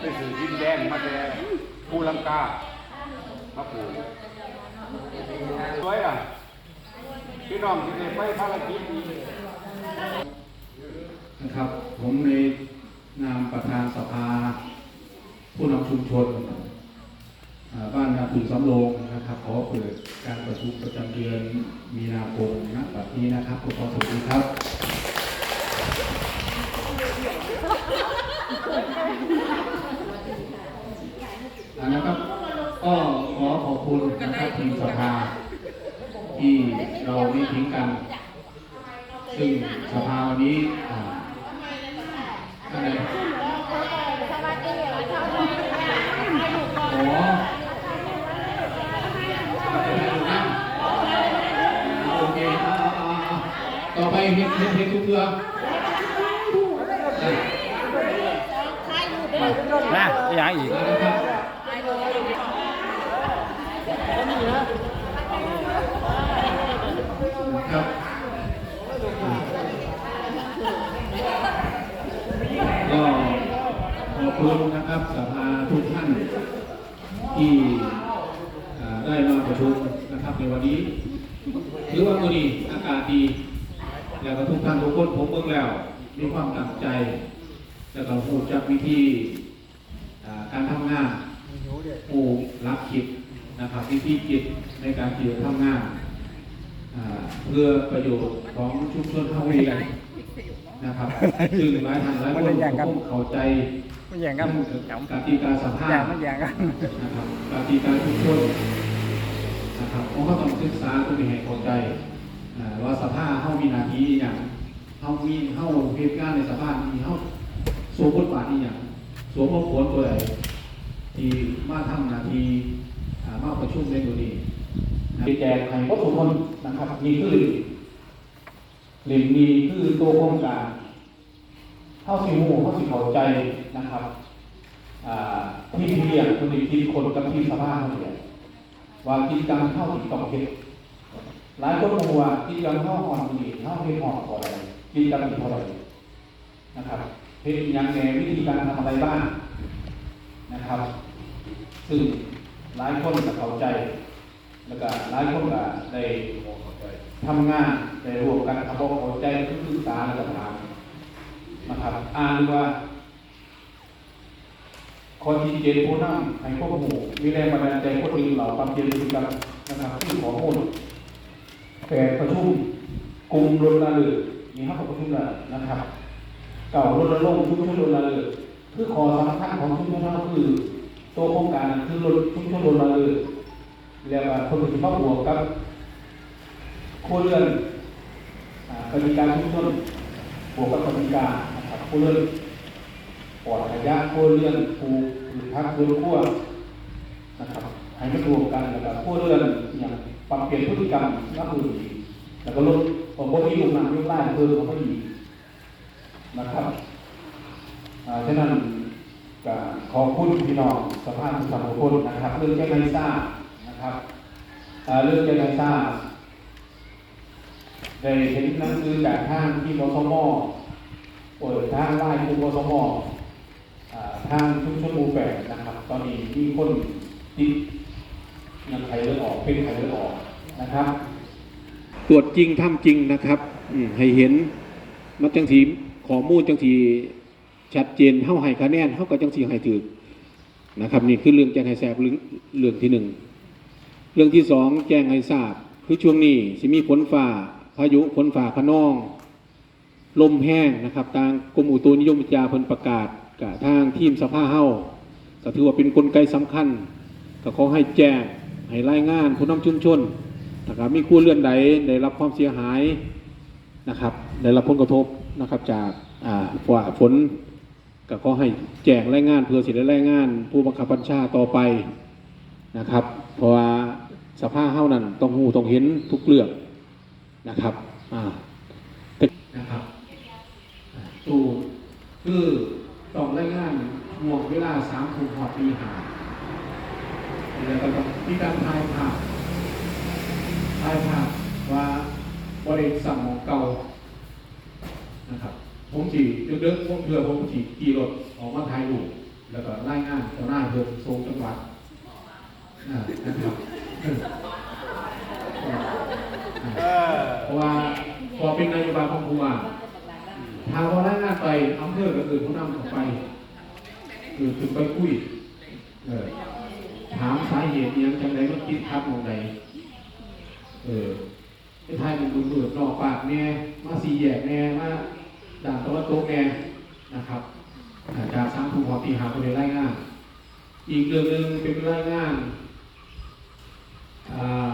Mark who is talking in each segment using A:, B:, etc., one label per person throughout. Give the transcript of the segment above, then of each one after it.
A: ไปสื่อดินแดงมาแต่ภูลังกามาปลูกสวยอะพี่น้องที่ได้ไปภารกิจนี้
B: นะครับ ผมในนามประธานสภา ผู้นำชุมชนบ้านนาตุนสำโรงนะครับ ขอเปิดการประชุมประจำเดือนมีนาคมณบัดนี้นะครับขอสวัสดีครับ อันนะครับ ก็ขอขอบคุณนะครับทีมสภาที่เราไม่ทิ้งกัน ซึ่งสภาวันนี้อ่าอะไรโอ้โอเคเอาเอาเอาเอาต่อไปเฮ็ดเฮ็ดเฮ็ดทุกเรื่องอะ
C: นะอย่างอีก
B: มานะ ครับก็ขอบคุณนะครับสภาทุกท่านที่ได้มาประชุมนะครับในวันนี้ถือว่าวันนี้อากาศดีแล้วก็ทุกท่านทุกคนผมเบิ่งแล้วมีความตั้งใจ แล้วก็พูดจากวิธีการทำงานผู้รับคิด นะครับวิธีคิดในการที่จะทำงานอ่าเพื่อประโยชน์ของชุมชนเฮาเองนะครับซึ่งหลายท่านหลายคนก็คงเข้าใจ
C: มันอย่างกัน
B: กติกาสภา
C: อย่างมันอย่างกัน
B: นะครับกติกาทุกคนนะครับเขาก็ต้องศึกษาตัวนี้ให้เข้าใจอ่าว่าสภาเขามีหน้าที่อหย่างเขามีเขาเหตุการณ์ในสภามีเขาสวมบทบาทอหย่างสวมบทผลตัวใดที่มาทำหน้าที่ อ่ามาประชุมในตัวนี้นะแจกให้วัตถุคนนะครับนี่คือหลิมนี้คือตัวโครงการเข้าสิหูเข้าสิเข้าใจนะครับอ่าที่ที่เรียกคนที่คนกับที่สภาเขาเนี่ยว่ากิจกรรมเข้าถึงต้องเฮ็ดหลายคนบอกว่ากิจกรรมเข้าหอนนี่เข้าเฮ็ดหอนก่อนอะไรกิจกรรมนี่เท่าไหร่นะครับเฮ็ดอยังแหนวิธีการทำอะไรบ้างนะครับ ซึ่ง หลายคนก็เข้าใจ แล้วก็หลายคนก็ได้ทำงานได้ร่วมกันทำความเข้าใจศึกษาแล้วก็ถามนะครับอ่านว่าคอยที่เจนผู้นำให้พวกหมู่มีแรงบันดาลใจพวกอื่นเหล่าความเจริญกันนะครับที่ขอมูลแปดประชุมกลุ่มรณรงค์มีห้าประชุมล้วนะครับ เก่ารณรงค์ชุมชนรณรงค์คือขอสำคัญของชุมชนเราคือ ตัวโครงการคือรถชุมชนรณรงค์แล้วก็คนที่มาบวกกับโคเรือนอ่ากติกาชุมชนบวกกับกติกาครับโคเรือนปลอดระยะโคเรือนปลูกหรือพักพื้นขั้วนะครับให้มันรวมกันแล้วก็ขั้วเรือนอย่างปรับเปลี่ยนพฤติกรรมนักอื่นแล้วก็ลดผลกระทบที่ลงน้ำยุ่งไล่เพิ่มเขาไปอีกนะครับฉะนั้นก็ ขอบคุณพี่น้องสภาพสังคมนะครับ เรื่องแจ้งให้ทราบนะครับเรื่องแจ้งให้ทราบได้เห็นหนังสือจากทางที่มสมเปิดทางไล่กลุ่มสมอ่าทางชุมชนมูแปดนะครับ ตอนนี้มีคนติดยังไขเลือดออกเป็นไขเลือดออกนะครับ ตรวจจริงทำจริงนะครับให้เห็นมันจังสีขอมูลจังสี ชัดเจนเท่าให้คะแนนเท่ากับจังสีให้ถือนะครับ นี่คือเรื่องแจ้งให้ทราบเรื่องที่หนึ่งเรื่องที่สองแจ้งให้ทราบ คือช่วงนี้สิมีฝนฟ้าพายุฝนฟ้าขนอง ลมแห้งนะครับทางกรมอุตุนิยมวิทยาเพิ่นประกาศกับทางทีมสภาเฮาก็ถือว่าเป็นกลไกสำคัญ ก็ขอให้แจ้งให้รายงานผู้นำชุมชนนะครับมีครัวเรือนใดได้รับความเสียหายนะครับได้รับผลกระทบนะครับจากอ่าฝน ก็ขอให้แจ้งรายงานเพื่อสิได้รายงาน ผู้บังคับบัญชาต่อไปนะครับ เพราะว่าสภาเฮานั้นต้องหูต้องเห็นทุกเรื่องนะครับอ่านะครับสูตรคือต้องรายงานห่วงเวลาสามถึงหอปีหาแล้วก็ต้องมีการทายภาพทายภาพว่าบริษัทของเก่านะครับ ผมจีเดินๆผมเพื่อผมจีขี่รถออกมาถ่ายรูปแล้วก็รายงานเจ้าหน้าเดินทรงจังหวัดนะครับเพราะว่าพอเป็นนโยบายของผู้ว่าทางเรารายงานไปอำเภอกับอื่นผู้นำออกไปคือถึงไปคุยถามสาเหตุยังจังไดมันคิดทับมองใดเออไอ้ไทยมันดูเดือดนอกปากแน่มาสีแยกแน่มา ด่านตะวันตกแน่นะครับจารย์สร้างภูมิความตีหาคนในรายงาน อีกเรื่องหนึ่งเป็นรายงานอ่า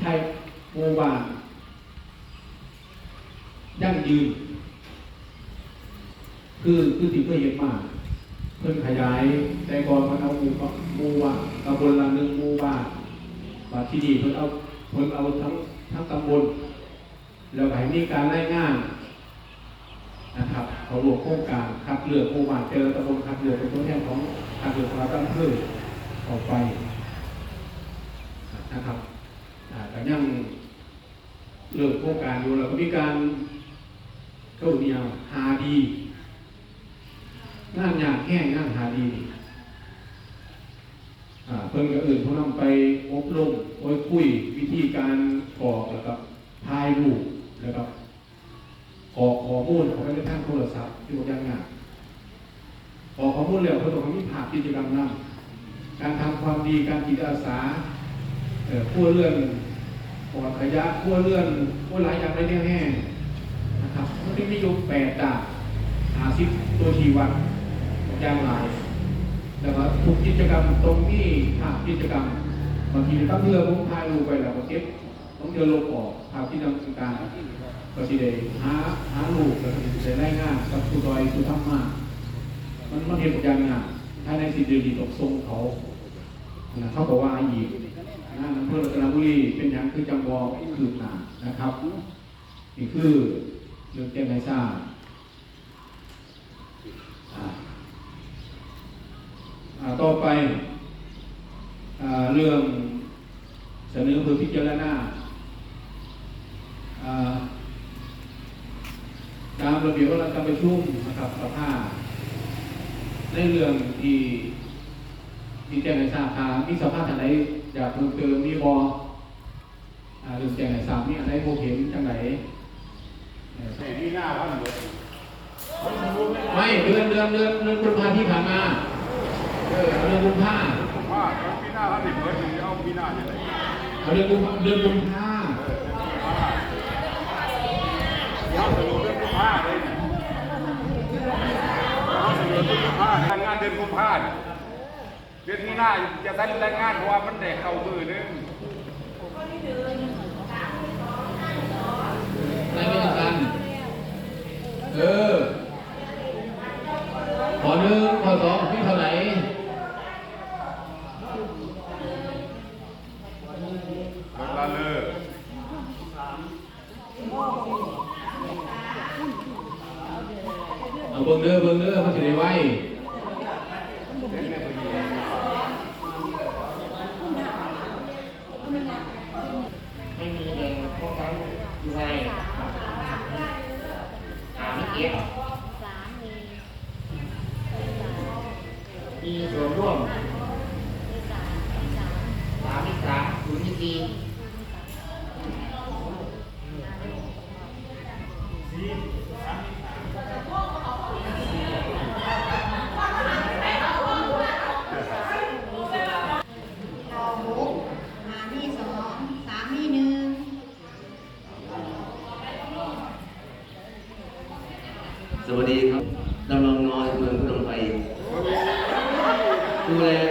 B: ไทยโมบานยั่งยืน คือคือที่เคยเห็นมาเพิ่นขยายแต่ก่อนมันเอาหมู่กับหมู่ว่าตำบลละหนึ่งหมู่บ้านว่าที่นี่เพิ่นเอาเพิ่นเอาทั้งทั้งตำบลแล้วก็ให้มีการรายงาน นะครับเขารวมโครงการคัดเลือกหมู่บ้านเจอตำบลคัดเลือกเป็นตัวแทนของคัดเลือกของเราตั้งเพื่อออกไปนะครับแต่ยังเลือกโครงการอยู่แล้วก็มีการเข้าเนียวหาดีงานยากแห้งงานหาดีอ่าเพิ่นก็เอื่นผู้นำไปอบรมโอ้ยคุยวิธีการกรอกแล้วก็ถ่ายรูปแล้วก็ กรอกข้อมูลของไปในทางโทรศัพท์ที่ว่ย่างงานกรอกข้อมูลแล้วเพิ่นต้องมีภาพกิจกรรมนำการทำความดีการจิตอาสาเอ่อขั้วเลื่อนปอดขยะขั้วเลื่อนขั้วหลายอย่างในแห้งๆนะครับมันจะมีอยู่แปดด่านหาสิบตัวชีวัดอย่างไรแต่ว่าทุกกิจกรรมตรงนี้ภาพกิจกรรมบางทีต้องเลือกผมถ่ายรูไปแล้วก็เก็บต้องเดินลบออกภาพที่ทำการ ก็สิได้หาหารูปแล้วก็สิได้รายงานกับผู้ดอยผู้ทำมามันมันเห็นอย่างงานถ้าในสิเดียวดีตกทรงเขานะเขาบอกว่าอีกงานอำเภอรัตนบุรีเป็นอย่างคือจังหวะคืบหนานะครับนี่คือเรื่องแจ้งให้ทราบอ่าต่อไปอเรื่องเสนอเพื่อพิจารณา ตามระเบียบการประชุมนะครับสภาในเรื่องที่ที่แจ้งให้ทราบทางมีสภาท่านใดอยากเพิ่มเติมมีบอ่าเรื่องแจ้งให้ทราบมีอะไรโมเห็นจังไหนเอ่อ
A: นี่มีหน้าพันเบิด
B: ไม่เดือนเดือนเดือนเดือนกุมภาที่ผ่านมาเออเอาเดือนกุมภา
A: ว่ามีหน้าพันเบิดนี่เอามีหน้าเนี่ยเลย
B: เอาเดือนกุมเดือนกุมภา
A: เอาสรุปเรื่องกุมภาเลยเงกุมภารงานเดือนกุมภาเนี่ยเดือนมีหน้าจะได้แรงงานเพราะว่ามันแดกเข้ามือนึง
B: ในไม่ต้องกันเออขอหนึ่งขอสองพี่เท่าไหร่
A: ลดละเลิก
B: เบิ่งเด้อเบิ่งเด้อเขาจะได้ไว้
D: ไม่มีเลยพวกนั้นอยู่ถามเมื่อ
E: กี้ามมี
D: มีส่วนร่วม
E: มีสามมีสาม
D: สามมีสามศูนย์มีสี่
F: ต่อหกหามีสองสามมีหนึ่ง
G: สวัสดีครับดำรงน้อยเมืองพนมไพรครูเรียน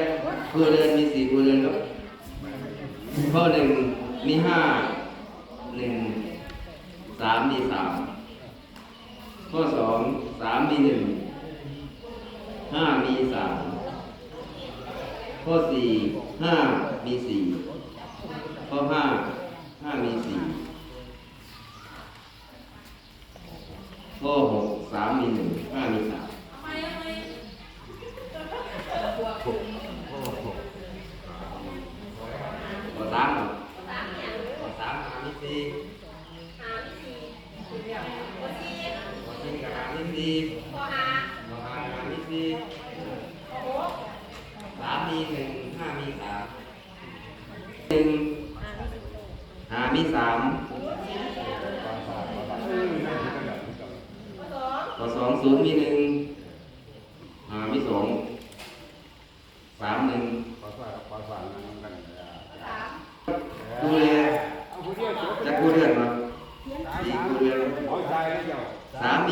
G: ครูเรียนมีสี่ครูเรียนครับข้อหนึ่งมีห้าหนึ่งสามมีสามข้อสองสามมีหนึ่งห้า มีสามข้อสี่ห้ามีสี่ข้อห้าห้ามีสี่ข้อหกสามมีหนึ่ง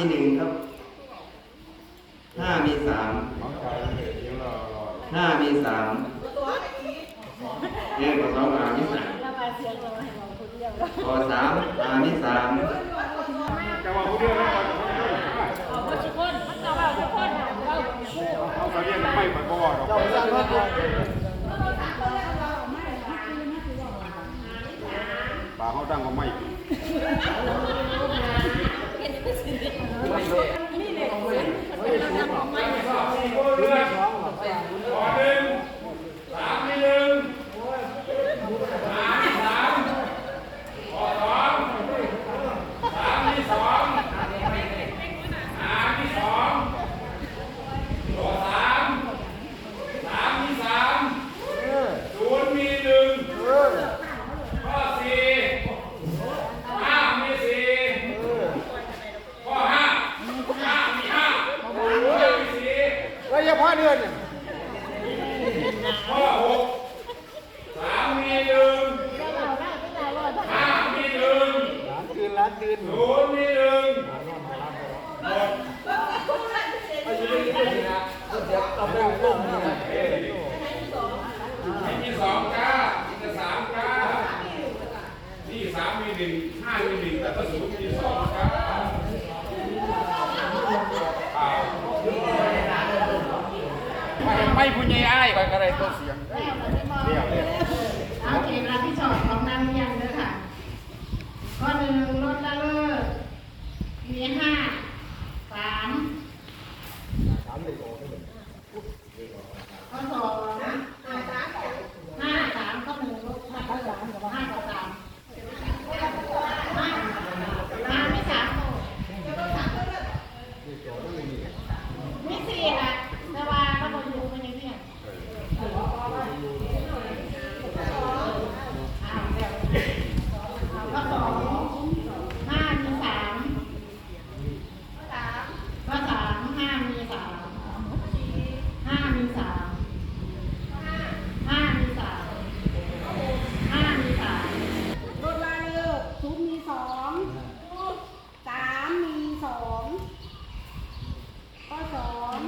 G: มีหนึ่งครับห้ามีสามห้ามีสาม
H: เนี่
G: ย
H: ก็
G: สอง
H: อา
G: มีสามพอสามอามีสาม
H: จะว่าผู้เดียวนะ
A: ครับ
H: เขาเรียกไม่เหมือ
I: น
H: ก่อห
A: ร
I: อกปลา
H: เขาตั้งก็ไม่ ไม่
F: ใช่ไม่เล่
A: นี่เลย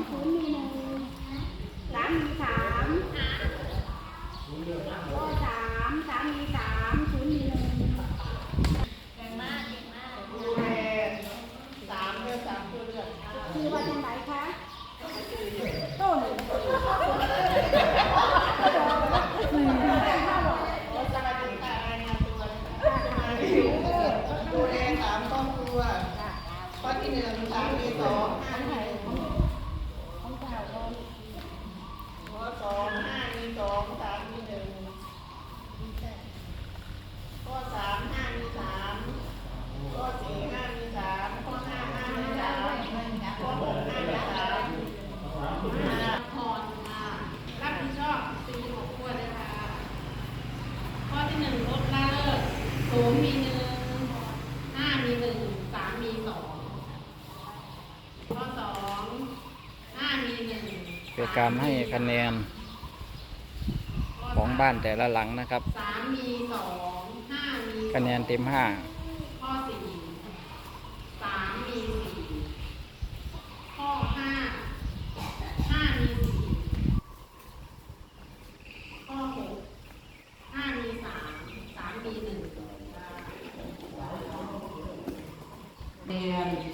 A: ศูนย์มีหนึ่งสามมีสาม
F: ก็สามสามมีสาม ศูมีหนึ่งห้ามีหนึ่งสามมีสองข้อสองห้ามีหนึ่ง
C: เป็นการให้คะแนนของบ้านแต่ละหลังนะครับ
F: สามมีสองห้ามี
C: คะแนนเต็มห้า
F: ข้อสี่สามมีสี่ข้อห้าห้ามี and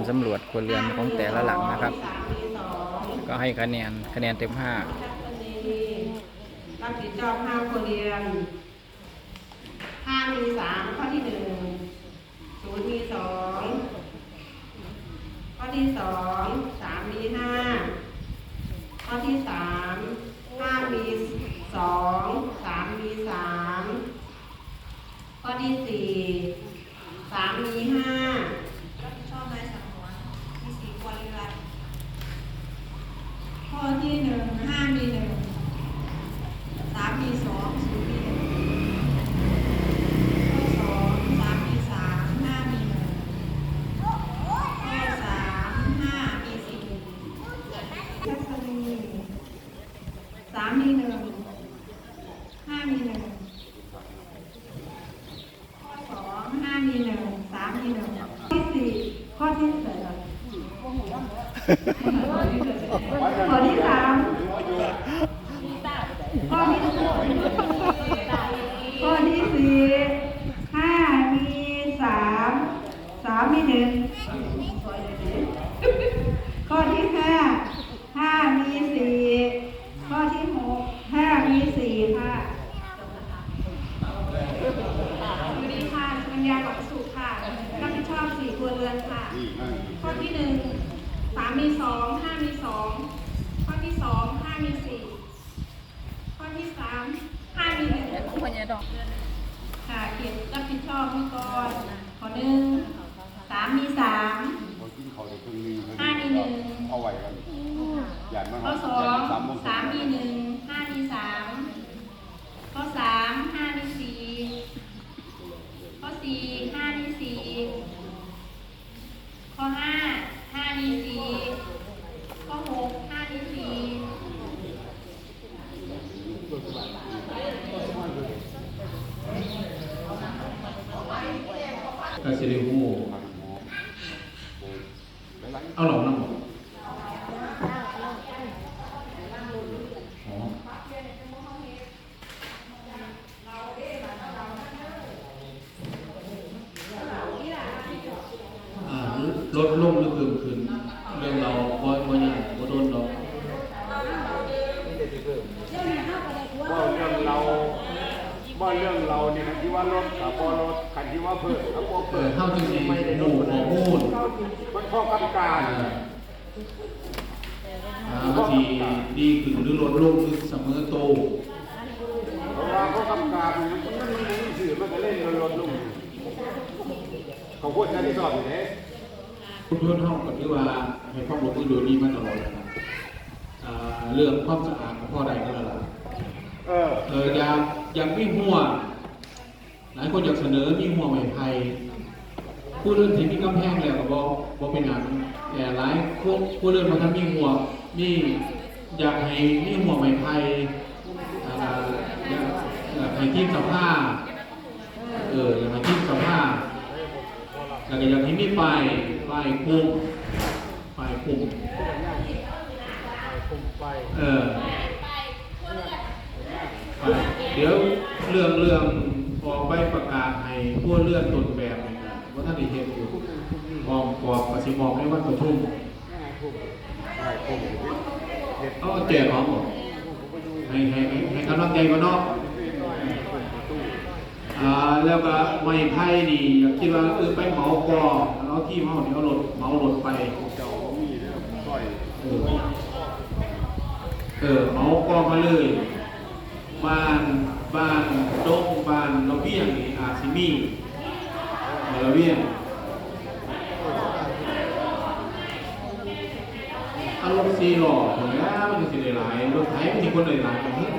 F: การสำ
C: รวจครัวเรือนของแต่ละหลังนะครับ ก็ให้คะแนนคะแนนเต็ม
F: รับผิดชอบห้าครัวเรือนห้ามีสามข้อที่หนึ่งศูนย์มีสองข้อที่สองสามมีห้าข้อที่สามห้ามีสองสามมีสามข้อที่สี่สามมีห้า กา
B: ซิลิฮูเอาหลอกน้ำบอกอ๋ออ่าลดลงหรือเพิ่มขึ้น เรื่องเราบ่บ่ยากบ่โดนดอก
A: บ่เรื่องเราบ่เรื่องเรานี่คันที่ว่ารถกับบ่รถคันที่ว่าเพิ่มกับบ่
B: เปิ
A: เพิ่
B: ด
A: ม
B: เข้าจริงๆหมู่ข้อมูล
A: มันข้อกำการ
B: อ่าบางทีดีขึ้นหรือลดลงหรือเสมอโตว
A: เพราะว่าข้อกำการมันมันมีสื่อมันก็เล่นลดลงเขาพูดกันที่สอบอยู่เด้
B: คุณเพื่อนห้องก็ถือว่าให้ความร่วมมือโดยดีมาตลอดนะครับอ่า เรื่องความสะอาดของพ่อใดก็แล้วล่ะ
A: เออ
B: เอออยากอยากมีหัว หลายคนอยากเสนอมีหัวใหม่ไทยผู้เรื่องที่มีกำแพงแล้วก็บอกบอกเป็นอย่างแต่หลายพวกผู้เรื่องมาทำมีหัวมีอยากให้มีหัวใหม่ไทยอ่าอยากอยากให้ทีมสภาเอออยากให้ทีมสภาแล้วก็อยากให้มีป้ายป้ายคุมป้ายคุม เออเดี๋ยวเรื่องเรื่องออกไปประกาศให้ผู้เลื่อนต้นแบบว่าท่านได้เห็นอยู่พร้อมกอบปฏิบอกในวันประชุมเอาแจกของหมดให้ให้ให้ให้กำลังใจกันเนาะอ่าแล้วก็ไม่ไพ่ดีอยากคิดว่าเออไปเหมากอเอาที่เหมาเดี๋ยเอารถเหมารถไป
A: เจ้ามีเด้อซอย
B: เออ เออเหมากอมาเลยบ้านบ้านโจ๊กบ้านระเบียงนี่อาซิมีมาระเบียงอารมณ์ซีหล่อถึงแล้วมันจะได้หลายรถไถมันมีคนได้หลายกันเฮ้ย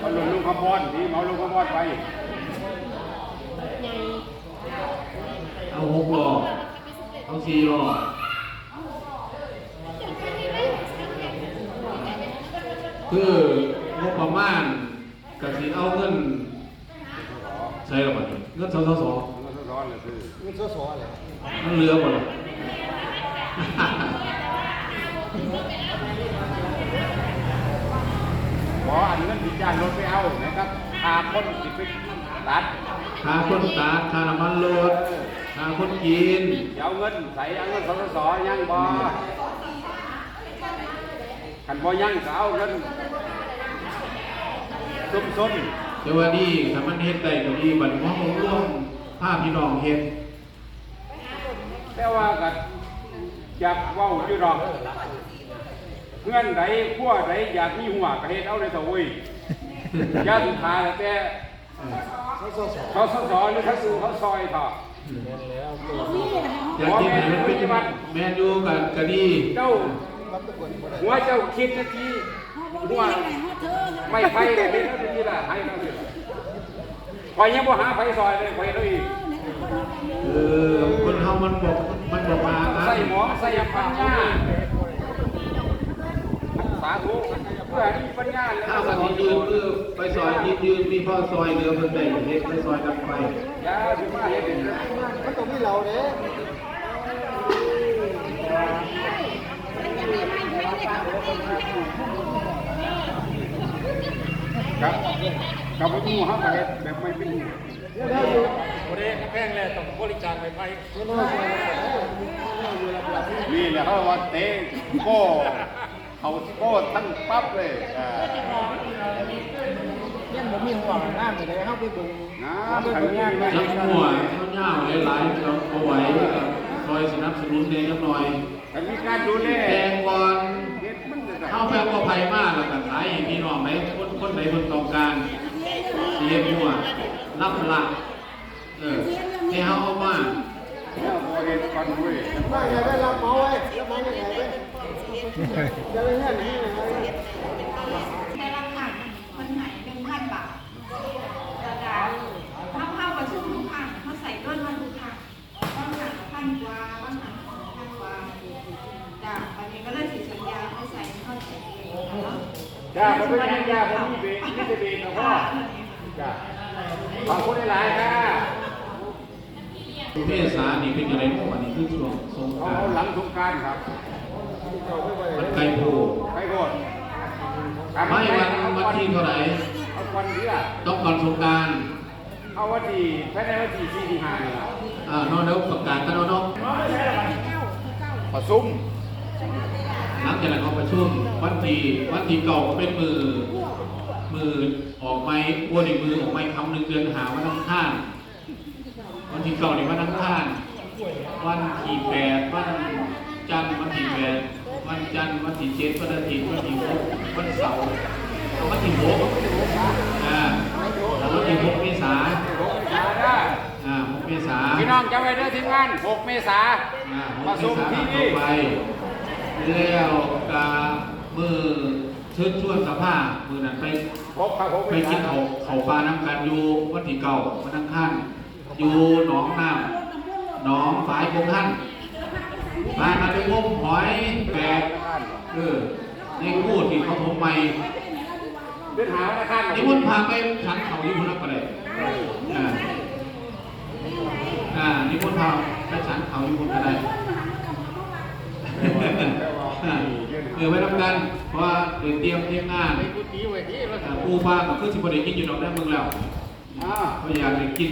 A: เอาลงลูกขบอนที่เอาลูกขบอนไป
B: เอาหกหล่อเอาซีหล่อ คืองบประมาณกสิเอาเงินใช้หรอปะเนี่ยเงินสสส
A: มันร้อนเลยคือมันสอๆเลย
B: มันเหลือหมดเลย
A: บ่อันเงินที่จ้างรถไปเอานะครับพาคนสิไปตัด
B: ค่าคนตาค่าน้ำมันรถคหาคนกิน
A: เดี๋ยวเอาเงินใส่เอาเงินสสยังบ่ ขันบ่ยังก็เอาเงินซุ่มซน
B: เดี๋ยววันนี้ถ้ามันเฮ็ดได้ก็ดีบัดนี้มองร่วมภาพพี่น้องเฮ็ด
A: แต่ว่าก็อยากเว้าอยู่ดอกเพื่อนใดพวกใดอยากมีหัวก็เฮ็ดเอาเลยเถอะเว้ยอย่าสุดท้ายแต่เขาสสหรือเขาสู่เขาซอยเถอะ
B: อยากกินให้มันเป็นแมนยูกับกะดี
A: เจ้า หัวเจ้าคิดนาทีหัวไม่ไฟก็เห็นแล้วนาทีละให้เราสิคอยยังบ่หาไฟซอยเลยคอยเราอีก
B: เออคนเฮามันบอกมันบอกมาอะ
A: ใส่หมอใส่ปัญญาสาธุเพื่อให้มีปัญญาแล้ว
B: ถ้า
A: ก็
B: วัน
A: ส
B: นี้
A: อน
B: ยืนคือไปซอยยืนยืนมีพ่อซอยเรือเพิ่นได้เฮ็ดไปซอยกันไป
A: อย่าสิมาเฮ็ดเป็น
D: มันต้องมีเราเด้
A: ครับกับผู้เฮาก็เฮ็ดแบบไม่เป็น
D: บ่ได้แพงแล้วต้องบริจาคไปไป
A: นี่แหละเขาว่าเตะโก้เขาโก้ตั้งปั๊บเลยอ่า
D: ยังบ่มีหัวหน้าไม่ได้เฮาไปเบิ่ง
A: น้ำขันยากนะ
B: ทั้งหัวทั้งยาวหลายๆเราเอาไว้ ก็ซอยสนับสนุนเด็กหน่อย
A: ขันมีการดูแล
B: แตงก่อน
A: เฮ็ดมันจะได้
B: เข้าไปก็ภัยมากแล้วก็ขายให้พี่น้องไหมคนคนไหนคนต้องการเสียหัวรับหลักเออให้เฮาเอามา
A: เนี่ยบ่เฮ็ดก่อนเว้ย
D: ว่าอย่าได้รับเหมาไว้รับเหมายังไงเว้ยจะได้เฮ็ดนี่นะ
F: ได้รับผ่านคนไหนหนึ่งพันบาทจะได้ถ้าเข้าประชุมทุกครั้งเขาใส่ต้นมาทุกครั้งบางครั้งพันกว่าบางครั้งสองพันกว่าจ้ะวันนี้ก็เลยสิสัญญาให้ใส่เข้าใส่เองเนาะ
A: จ้าบ่เป็นหยังจ้าบ่มีเบรกมีแต่เบรกกับพ่อจ้าขอบคุณหลายๆค่ะ
B: เมษานี่เป็นอะไรบ้างวันนี้คือช่วงสงก
A: เอา
B: รานต์
A: หลังสงกรารครับ
B: มันไกลโพ
A: ไปโกด
B: ไม่วันวันที่เท่าไหร่
A: เอาวันเดียว
B: ต้องก่อนสงกราร
A: เอาวันที่ภายในวันที่สี่ที่ห้านี่ล่ะ
B: อ่านอกแล้วประกาศกันเนาะ
A: ประชุม
B: หลังจากนั้นเขาประชุมวันที่วันที่เก่าก็เป็นมือ มือออกไม้อ้วนอีกมือออกไม้คำหนึ่งเดือนหาวันทั้งข้างวันที่เก่าในวันทั้งข้างวันที่แปดวันจันทร์วันที่แปดวันจันทร์วันที่เจ็ดวันอาทิตย์วันที่หกวันเสาร์วันที่หกอ่าวันที่หกเมษา
A: มาได้
B: อ่าหกเมษา
A: พี่น้องจำไว้เด้อทีมงาน6เมษา
B: อ่าห
A: ประ
B: กเม
A: ชุม
B: ษา
A: ที่
B: ต่
A: นี่
B: อไป แล้วกามือเชิญชวนสภามือนั้นไป
A: พบครับผม
B: ไปกินเขาเขาปลาน้ำกันอยู่วันที่เก่าวันอังคารอยู่หนองน้ำหนองฝายคงท่านปลามาไปงมหอยแปดเออในกูดที่เขาทมใหม่
A: เดินหาธนาคาร
B: นี่มันพาไปฉันเขาอยู่พนักอะไรอ่าอ่านี่มันพาไปฉันเขาอยู่พนักอะไร เออไว้ทำกันเพราะว่าเดี๋ยวเตรียมเตรียมงาน
D: กูตีไว้ที่แล้ว
B: อ่าปูปลากับคือสิบได้กินอยู่ดอกได้เมืองแล้ว
A: อ่า
B: ยากได้กิน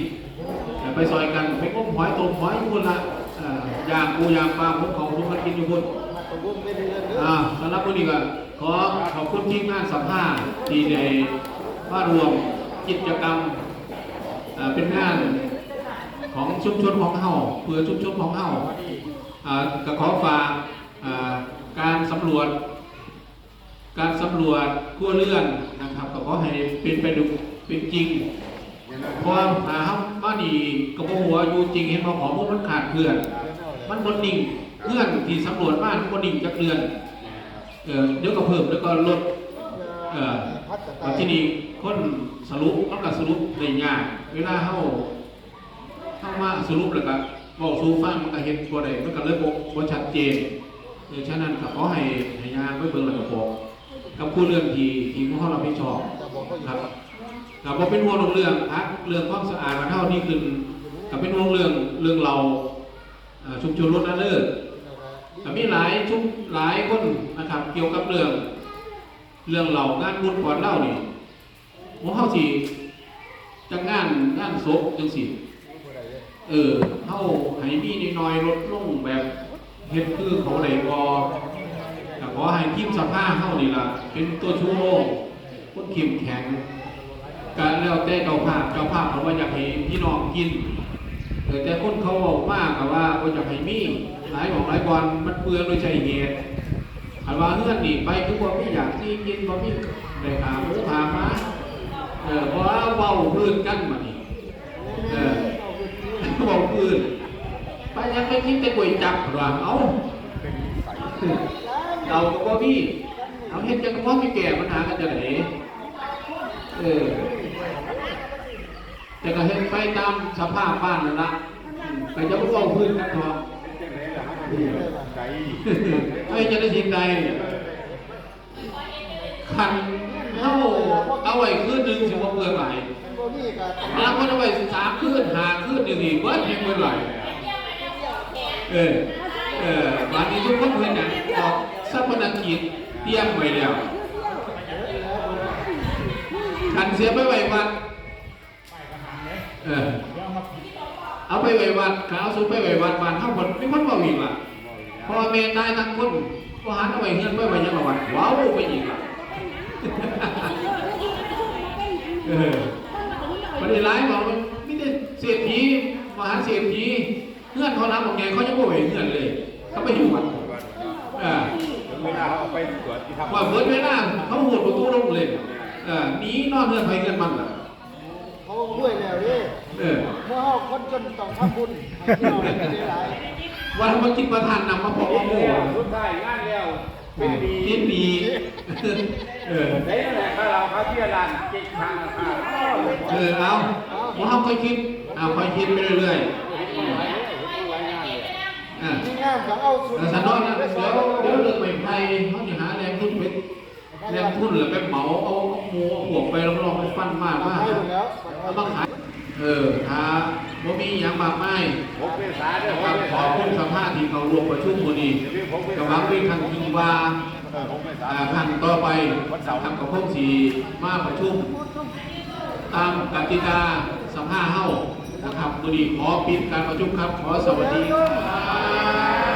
B: แต่ไปซอยกันไปก้มหอยต้มหอยอยู่คนละอ่าย่างปูย่างปลาพวกเขาพวกมันกินอยู่คน
D: มาตะบุญไม่ได้เงินอ่า
B: สำหรับวันนี้ก็ขอขอบคุณทีมงานสัมภาษณ์ที่ได้มารวมกิจกรรมอ่าเป็นงานของชุมชนของเฮาเพื่อชุมชนของเฮาอ่าก็ขอฝากอ่า การสำรวจ การสำรวจครัวเรื่อนนะครับก็ขอให้เป็นไปดูเป็นจริงเพราะว่าหาเขาบ้านนี่กระโปรงหัวอยู่จริงเห็นพอของมันขาดเพื่อน มันบนนิ่งเพื่อนที่สำรวจบ้านมันบนนิ่งจากเดือนเดี๋ยวก็เพิ่มเดี๋ยวก็ลดที่นี่คนสรุปมันก็สรุปได้ยากเวลาเขาเข้ามาสรุปแล้วก็บอกสู่ฟังมันก็เห็นตัวใดมันก็เลยบอกว่าชัดเจน เออฉะนั้นก็ขอให้ให้ยาไว้เบิ่งแล้วก็บอกกับผู้เรื่องที่ที่พวกเขารับผิดชอบครับกับว่าเป็นห่วงเรื่องพักเรื่องความสะอาดมาเท่านี้คือกับเป็นห่วงเรื่องเรื่องเราอ่าชุมชนรถนั่นเลิศแต่มีหลายชุมหลายคนนะครับ เกี่ยวกับเรื่อง เรื่องเหล่างานบุญก่อนเล่านี่ว่าเขาสิจังงานงานศพจังสิเออเท่าให้มีน้อยลดลงแบบ เฮ็ดคือเขาไหนก็แต่ขอให้ทีมสภาเข้านี่ล่ะ เป็นตัวชูโรงคนเข้มแข็ง การแล้วแต่เจ้าภาพเจ้าภาพเขาว่าอยากให้พี่น้องกินเแต่คนเขาบอกมากกับว่าบ่อยากให้มีหลายของหลายบอลมันเปลืองโดยใช่เหตุอันว่าเงื่อนนี่ไปคือว่าไม่อยากที่กินว่ามีได้ขาหมูขาม้าเออเพราะว่าเว้าพื้นกันมานี่เออเว้าพื้น ไปยังไปกินแต่ก๋วยจับหรอเอาเราก็ว่าพี่เอาเห็นจังว่าไม่แก่ปัญหากันจะไหนเออแต่ก็เห็นไปตามสภาพบ้านนั่นละแต่จะไม่ว่าพื้นกันทอะไม่จะได้ยินใดคันเข้าเอาไว้คืนหนึ่งสิว่าเปลืองไหลาย
D: โบนี่กับ
B: บางคนเอาไว้สามคืนหาคืนหนึ่งอีกเบิดเพียงเมื่อไหร่ เออ เออวันนี้ทุกคนเพื่อนนี่ยออกสัพนกิจเตรียมไว้แล้วคันเสียไปไว้วัดเออ เอาไปไว้วัดขาเอาสุไปไว้วัดบ้านเข้าคนไม่คนเบาอีกล่ะพอเมนตายทั้งคนก็หันเอาไว้เงินไปไว้ยังละวันว้าวไปอีกล่ะเออประเด็นร้ายบอกมันไม่ได้เศรษฐีมหาเศรษฐี เงื่อนเขารับของแกเขาจะบ่เห็นเงื่อนเลย เขาไปอยู่วัดเออ
A: เวลาเขาเอาไปตรวจที่ทำ
B: ว่าเบิดเวลาเขาหัวประตูลงเลยเออหนีนอนเงื่อนไปเงื่อนมันล่ะ
D: เขาด้วยแล้วนี่
B: เออ
D: เมื่อเขาคนจนต้องทำบุญให้พี่น้องได้หลาย
B: วันมากินประทานนำมาพอว่าโม่
A: สุดท้ายงานแล้วเป็นดี
B: นิดดีเออ
A: ไหนนั่นแหละข้าเราเขาเที่ยวร้านเจ๊กทางข้าว
B: เออเอาว่าเขาค่อยคิดเอาค่อยคิดไปเรื่อยๆอ่า
D: มีงานก็เอาสุด
B: แต่สันนอนนะเดี๋ยวเดี๋ยวเรื่องไม่ไพ่เขาจะหาแรงทุนเป็นแรงทุนหรือไปเหมาเอาหมูเอาหัวไปแล้วลองไปฟันมากมาก
D: ให้หมดแล้ว
B: เอามาขายเออถ้าบ่มีอย่างมากมาย
A: ผมเป็นสาเด้อ
B: นะครับขอคุณสภาพที่เขารวมประชุมวันนี้กำลังเป็นทางทีว่า
A: ผมเป็นสา
B: อ่าครั้งต่อไปทำกับพวกสีมาประชุม ตามกติกาสภาเฮ้า นะครับวันนี้ขอปิดการประชุมครับ ขอสวัสดีครับ